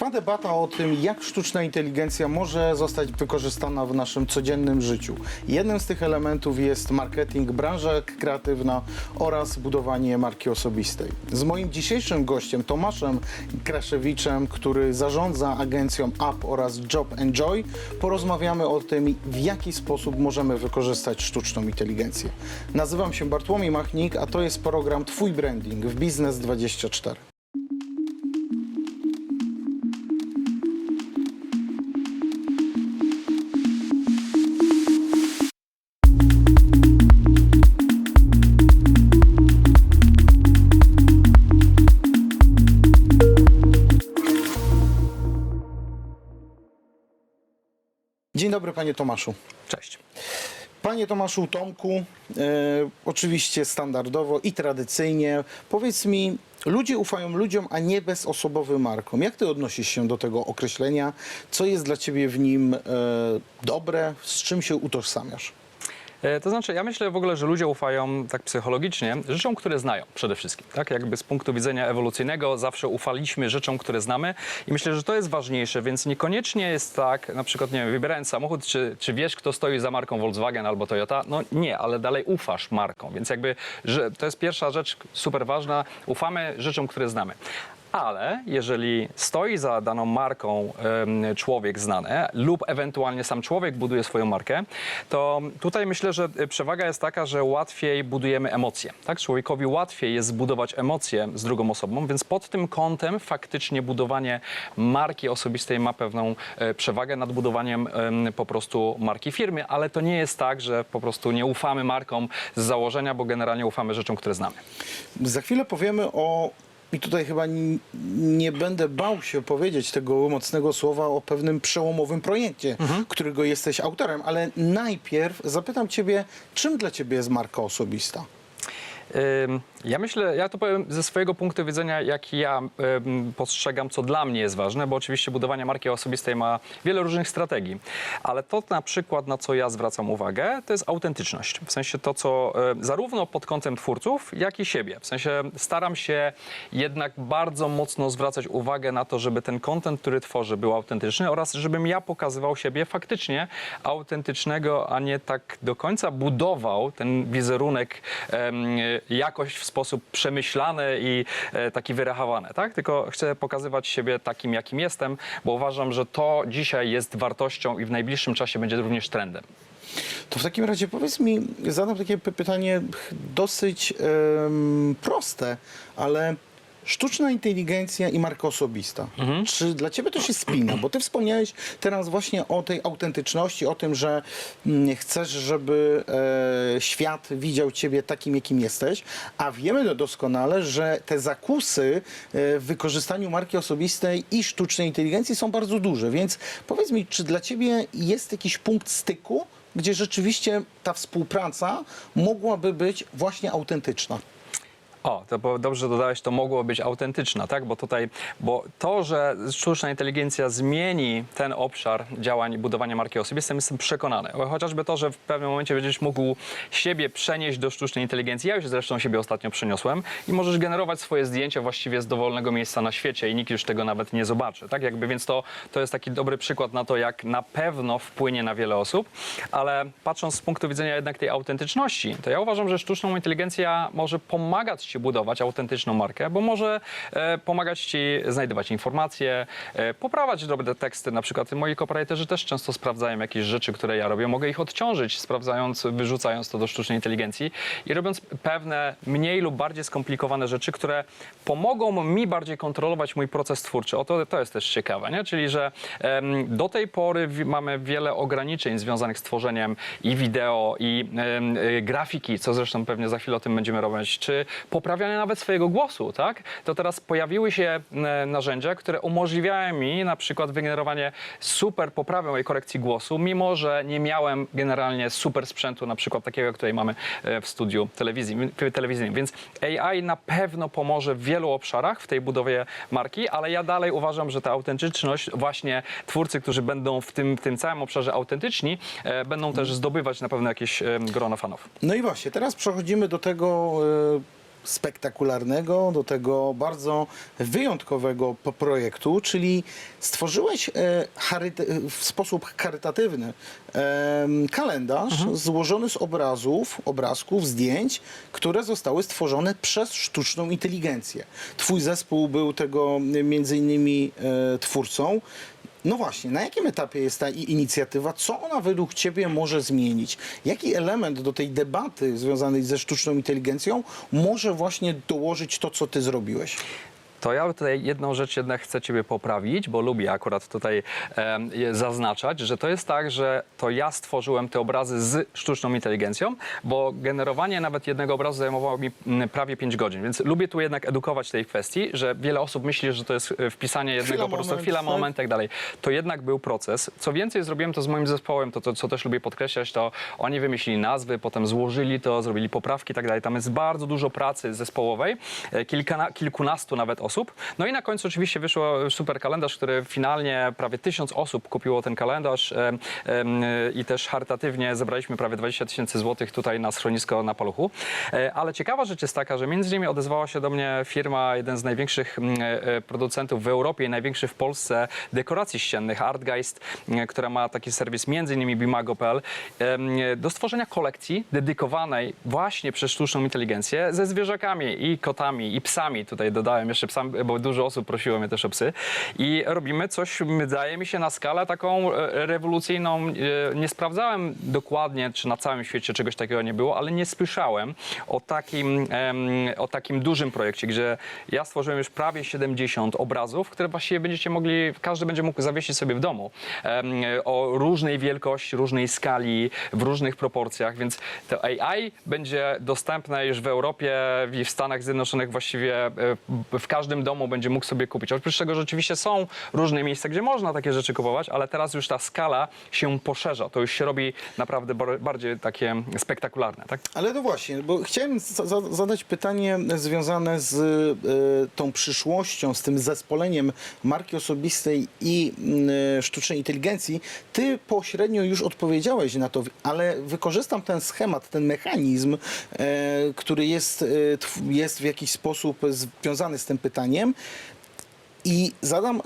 Trwa debata o tym, jak sztuczna inteligencja może zostać wykorzystana w naszym codziennym życiu. Jednym z tych elementów jest marketing, branża kreatywna oraz budowanie marki osobistej. Z moim dzisiejszym gościem Tomaszem Kraszewiczem, który zarządza agencją App oraz Job Enjoy, porozmawiamy o tym, w jaki sposób możemy wykorzystać sztuczną inteligencję. Nazywam się Bartłomiej Machnik, a to jest program Twój Branding w Biznes 24. dobry, panie Tomaszu. Cześć. Panie Tomaszu Tomku, e, oczywiście standardowo i tradycyjnie, powiedz mi, ludzie ufają ludziom, a nie bezosobowym markom. Jak ty odnosisz się do tego określenia? Co jest dla ciebie w nim e, dobre? Z czym się utożsamiasz? E, To znaczy, ja myślę w ogóle, że ludzie ufają tak psychologicznie rzeczom, które znają przede wszystkim. Tak jakby z punktu widzenia ewolucyjnego zawsze ufaliśmy rzeczom, które znamy i myślę, że to jest ważniejsze, więc niekoniecznie jest tak, na przykład, nie wiem, wybierając samochód, czy, czy wiesz, kto stoi za marką Volkswagen albo Toyota? No nie, ale dalej ufasz marką, więc jakby, że to jest pierwsza rzecz super ważna, ufamy rzeczom, które znamy. Ale jeżeli stoi za daną marką człowiek znany lub ewentualnie sam człowiek buduje swoją markę, to tutaj myślę, że y, przewaga jest taka, że łatwiej budujemy emocje. Tak? Człowiekowi łatwiej jest zbudować emocje z drugą osobą, więc pod tym kątem faktycznie budowanie marki osobistej ma pewną e, przewagę nad budowaniem em, po prostu marki firmy, ale to nie jest tak, że po prostu nie ufamy markom z założenia, bo generalnie ufamy rzeczom, które znamy. Za chwilę powiemy o, i tutaj chyba nie będę bał się powiedzieć tego mocnego słowa o pewnym przełomowym projekcie, którego jesteś autorem, ale najpierw zapytam ciebie, czym dla ciebie jest marka osobista? Ym, Ja myślę, ja to powiem ze swojego punktu widzenia, jak ja ym, postrzegam, co dla mnie jest ważne, bo oczywiście budowanie marki osobistej ma wiele różnych strategii, ale to na przykład, na co ja zwracam uwagę, to jest autentyczność. W sensie to, co y, zarówno pod kątem twórców, jak i siebie. W sensie staram się jednak bardzo mocno zwracać uwagę na to, żeby ten content, który tworzę, był autentyczny oraz żebym ja pokazywał siebie faktycznie autentycznego, a nie tak do końca budował ten wizerunek em, jakoś w sposób przemyślany i e, taki wyrachowany, tak? Tylko chcę pokazywać siebie takim, jakim jestem, bo uważam, że to dzisiaj jest wartością i w najbliższym czasie będzie również trendem. To w takim razie powiedz mi, zadam takie py- pytanie dosyć proste, ale sztuczna inteligencja i marka osobista. Czy dla ciebie to się spina? Bo ty wspomniałeś teraz właśnie o tej autentyczności, o tym, że mm, chcesz, żeby e, świat widział ciebie takim, jakim jesteś, a wiemy doskonale, że te zakusy e, w wykorzystaniu marki osobistej i sztucznej inteligencji są bardzo duże, więc powiedz mi, czy dla ciebie jest jakiś punkt styku, gdzie rzeczywiście ta współpraca mogłaby być właśnie autentyczna. O, to dobrze dodałeś, to mogło być autentyczna, tak? Bo tutaj, bo to, że sztuczna inteligencja zmieni ten obszar działań i budowania marki osobistej, jestem przekonany. Chociażby to, że w pewnym momencie będziesz mógł siebie przenieść do sztucznej inteligencji. Ja już zresztą siebie ostatnio przeniosłem i możesz generować swoje zdjęcia właściwie z dowolnego miejsca na świecie i nikt już tego nawet nie zobaczy, tak? Jakby, więc to, to jest taki dobry przykład na to, jak na pewno wpłynie na wiele osób, ale patrząc z punktu widzenia jednak tej autentyczności, to ja uważam, że sztuczną inteligencja może pomagać ci budować autentyczną markę, bo może e, pomagać ci znajdować informacje, e, poprawiać dobre teksty. Na przykład moi copywriterzy też często sprawdzają jakieś rzeczy, które ja robię. Mogę ich odciążyć, sprawdzając, wyrzucając to do sztucznej inteligencji i robiąc pewne mniej lub bardziej skomplikowane rzeczy, które pomogą mi bardziej kontrolować mój proces twórczy. O to, jest też ciekawe, nie? Czyli, że do tej pory mamy wiele ograniczeń związanych z tworzeniem i wideo, i y, grafiki, co zresztą pewnie za chwilę o tym będziemy robić, czy poprawiania nawet swojego głosu, tak? To teraz pojawiły się e, narzędzia, które umożliwiają mi na przykład wygenerowanie super poprawy i korekcji głosu, mimo że nie miałem generalnie super sprzętu, na przykład takiego, jak tutaj mamy e, w studiu telewizji, telewizyjnym. Więc AI na pewno pomoże w wielu obszarach w tej budowie marki, ale ja dalej uważam, że ta autentyczność, właśnie twórcy, którzy będą w tym, w tym całym obszarze autentyczni, e, będą też zdobywać na pewno jakieś grono fanów. No i właśnie, teraz przechodzimy do tego, spektakularnego, do tego bardzo wyjątkowego projektu, czyli stworzyłeś e, charyt- w sposób charytatywny kalendarz złożony z obrazów, obrazków, zdjęć, które zostały stworzone przez sztuczną inteligencję. Twój zespół był tego między innymi e, twórcą. No właśnie, na jakim etapie jest ta inicjatywa? Co ona według Ciebie może zmienić? Jaki element do tej debaty związanej ze sztuczną inteligencją może właśnie dołożyć to, co Ty zrobiłeś? To ja tutaj jedną rzecz jednak chcę Ciebie poprawić, bo lubię akurat tutaj em, zaznaczać, że to jest tak, że to ja stworzyłem te obrazy z sztuczną inteligencją, bo generowanie nawet jednego obrazu zajmowało mi mm, prawie 5 godzin, więc lubię tu jednak edukować tej kwestii, że wiele osób myśli, że to jest e, wpisanie jednego Chwila, po prostu moment, chwila, tak? moment i tak dalej. To jednak był proces. Co więcej, zrobiłem to z moim zespołem, to, to co też lubię podkreślać, to oni wymyślili nazwy, potem złożyli to, zrobili poprawki i tak dalej. Tam jest bardzo dużo pracy zespołowej, e, kilkana, kilkunastu nawet osób. No i na końcu oczywiście wyszło super kalendarz, który finalnie prawie tysiąc osób kupiło ten kalendarz i też charytatywnie zebraliśmy prawie 20 tysięcy złotych tutaj na schronisko na Paluchu. E, Ale ciekawa rzecz jest taka, że między innymi odezwała się do mnie firma, jeden z największych mm, e, e, producentów w Europie i największy w Polsce dekoracji ściennych, Artgeist, która ma taki serwis między innymi bimago.pl, do stworzenia kolekcji dedykowanej właśnie przez sztuczną inteligencję ze zwierzakami i kotami i psami. Tutaj dodałem jeszcze psami, bo dużo osób prosiło mnie też o psy. I robimy coś, wydaje mi się, na skalę taką e, rewolucyjną. E, Nie sprawdzałem dokładnie, czy na całym świecie czegoś takiego nie było, ale nie słyszałem o takim, o takim dużym projekcie, gdzie ja stworzyłem już prawie 70 obrazów, które właściwie będziecie mogli, każdy będzie mógł zawiesić sobie w domu. O różnej wielkości, różnej skali, w różnych proporcjach, więc to AI będzie dostępne już w Europie i w Stanach Zjednoczonych właściwie e, w każdym domu będzie mógł sobie kupić. Oprócz tego, że oczywiście są różne miejsca, gdzie można takie rzeczy kupować, ale teraz już ta skala się poszerza. To już się robi naprawdę bar- bardziej takie spektakularne, tak? Ale no właśnie, bo chciałem za- za- zadać pytanie związane z e, tą przyszłością, z tym zespoleniem marki osobistej i mm, sztucznej inteligencji. Ty pośrednio już odpowiedziałeś na to, ale wykorzystam ten schemat, ten mechanizm, e, który jest, e, jest w jakiś sposób związany z tym pytaniem i zadam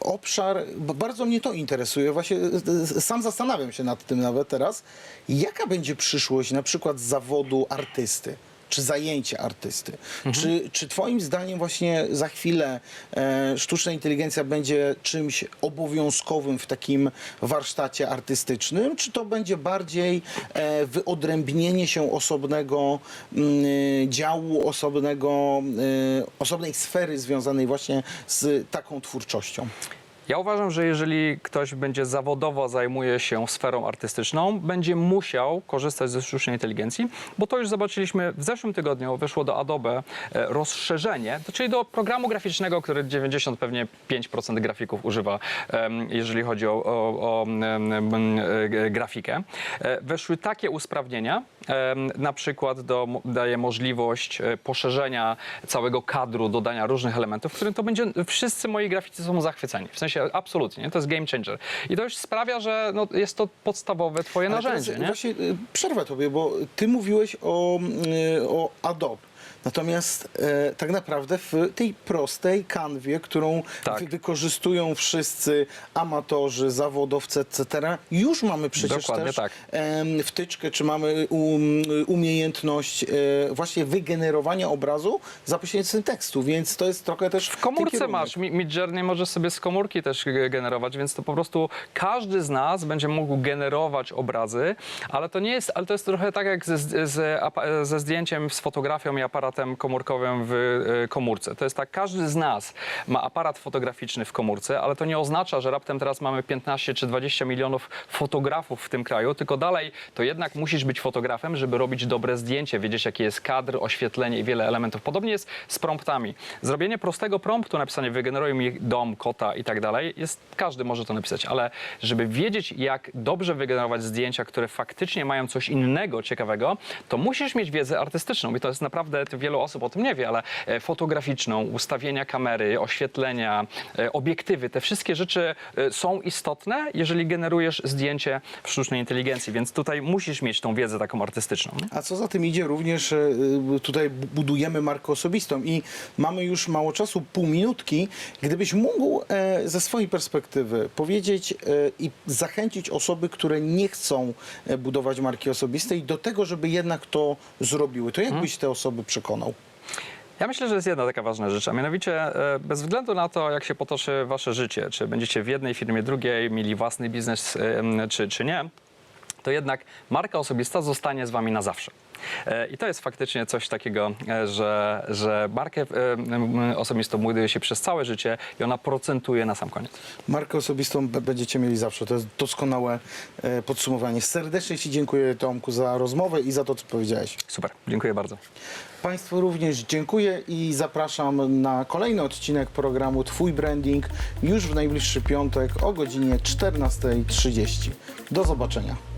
obszar, bo bardzo mnie to interesuje, właśnie e, e, sam zastanawiam się nad tym nawet teraz, jaka będzie przyszłość na przykład zawodu artysty? Czy zajęcia artysty? Czy, czy Twoim zdaniem właśnie za chwilę e, sztuczna inteligencja będzie czymś obowiązkowym w takim warsztacie artystycznym? Czy to będzie bardziej e, wyodrębnienie się osobnego mm, działu, osobnego, e, osobnej sfery związanej właśnie z taką twórczością? Ja uważam, że jeżeli ktoś będzie zawodowo zajmuje się sferą artystyczną, będzie musiał korzystać ze sztucznej inteligencji, bo to już zobaczyliśmy w zeszłym tygodniu, wyszło do Adobe e, rozszerzenie, czyli do programu graficznego, który 90 pewnie 5% grafików używa, jeżeli chodzi o, o, o e, grafikę. E, Weszły takie usprawnienia, na przykład do, daje możliwość e, poszerzenia całego kadru, dodania różnych elementów, w którym to będzie, wszyscy moi graficy są zachwyceni. W sensie absolutnie, nie? to jest game changer. I to już sprawia, że no, jest to podstawowe twoje Ale narzędzie. teraz Nie? Właśnie y, przerwę tobie, bo ty mówiłeś o, y, o Adobe. Natomiast e, tak naprawdę w tej prostej kanwie, którą Tak. wy, wykorzystują wszyscy amatorzy, zawodowcy, etc., już mamy przecież Dokładnie też tak. em, wtyczkę, czy mamy um, umiejętność e, właśnie wygenerowania obrazu za pośrednictwem tekstu, więc to jest trochę też W komórce masz, Mi- Midjourney możesz sobie z komórki też ge- generować, więc to po prostu każdy z nas będzie mógł generować obrazy, ale to nie jest, ale to jest trochę tak jak ze, z- z, apa- ze zdjęciem, z fotografią i aparatem komórkowym w e, komórce. To jest tak, każdy z nas ma aparat fotograficzny w komórce, ale to nie oznacza, że raptem teraz mamy 15 czy 20 milionów fotografów w tym kraju, tylko dalej to jednak musisz być fotografem, żeby robić dobre zdjęcie, wiedzieć jaki jest kadr, oświetlenie i wiele elementów. Podobnie jest z promptami. Zrobienie prostego promptu, napisanie wygeneruj mi dom, kota i tak dalej, jest, każdy może to napisać, ale żeby wiedzieć jak dobrze wygenerować zdjęcia, które faktycznie mają coś innego ciekawego, to musisz mieć wiedzę artystyczną i to jest naprawdę, ty wielu osób o tym nie wie, ale e, fotograficzną, ustawienia kamery, oświetlenia, e, obiektywy, te wszystkie rzeczy e, są istotne, jeżeli generujesz zdjęcie w sztucznej inteligencji, więc tutaj musisz mieć tą wiedzę taką artystyczną. nie? A co za tym idzie, również tutaj bu- budujemy markę osobistą i mamy już mało czasu, pół minutki. Gdybyś mógł ze swojej perspektywy powiedzieć i zachęcić osoby, które nie chcą budować marki osobistej do tego, żeby jednak to zrobiły, to jak byś te osoby przekonał? Ja myślę, że jest jedna taka ważna rzecz, a mianowicie e, bez względu na to, jak się potoczy wasze życie, czy będziecie w jednej firmie, drugiej, mieli własny biznes, e, czy, czy nie, to jednak marka osobista zostanie z wami na zawsze. E, I to jest faktycznie coś takiego, e, że, że markę e, osobistą buduje się przez całe życie i ona procentuje na sam koniec. Markę osobistą będziecie mieli zawsze. To jest doskonałe podsumowanie. Serdecznie Ci dziękuję, Tomku, za rozmowę i za to, co powiedziałeś. Super, dziękuję bardzo. Państwu również dziękuję i zapraszam na kolejny odcinek programu Twój Branding już w najbliższy piątek o godzinie 14.30. Do zobaczenia.